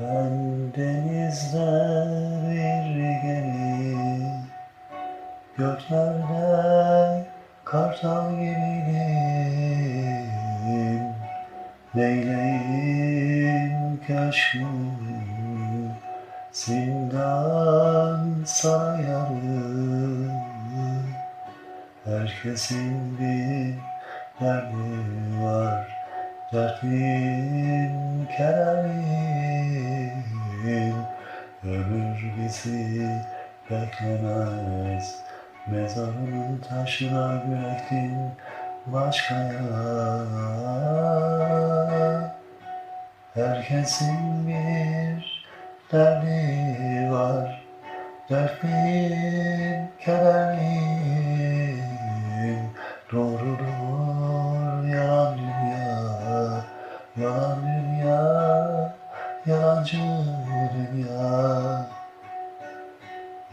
Ben denizde bir gemi Göklerde kartal gibiyim. Neyleyim köşkümü Zindan sayarım Herkesin bir derdi var Dertliyim keremim bizi beklemez Mezarının taşına gürektin başkaya Herkesin bir derdi var Dertliyim, kederliyim. Doğrudur yalan dünya Yalan dünya, yalancı dünya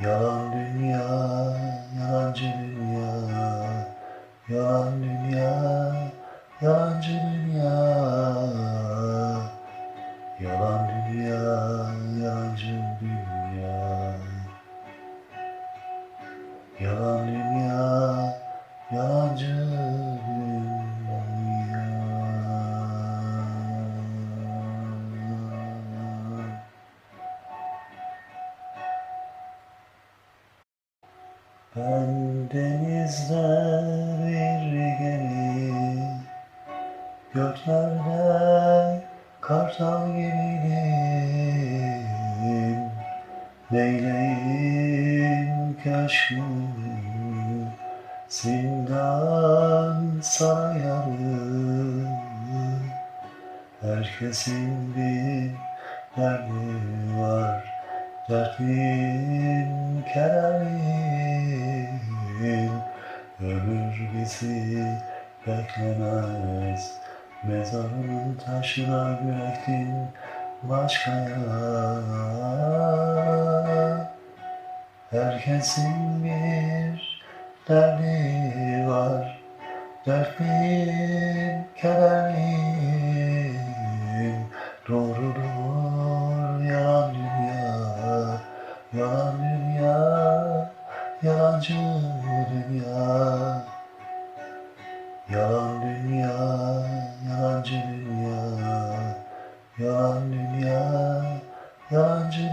Yalan dünya, Ben denizde bir gemi Göklerde kartal gibiyim. Neyleyim köşkümü Zindan sayarım. Herkesin bir derdi var Dertliyim bizi beklemez. Mezarının taşına gürektin başkaya Herkesin bir derdi var. Dertliyim, kederliyim. Doğrudur yalan dünya Yalan dünya, yalancı dünya Yalan dünya, yalancı dünya. Yalan dünya, yalancı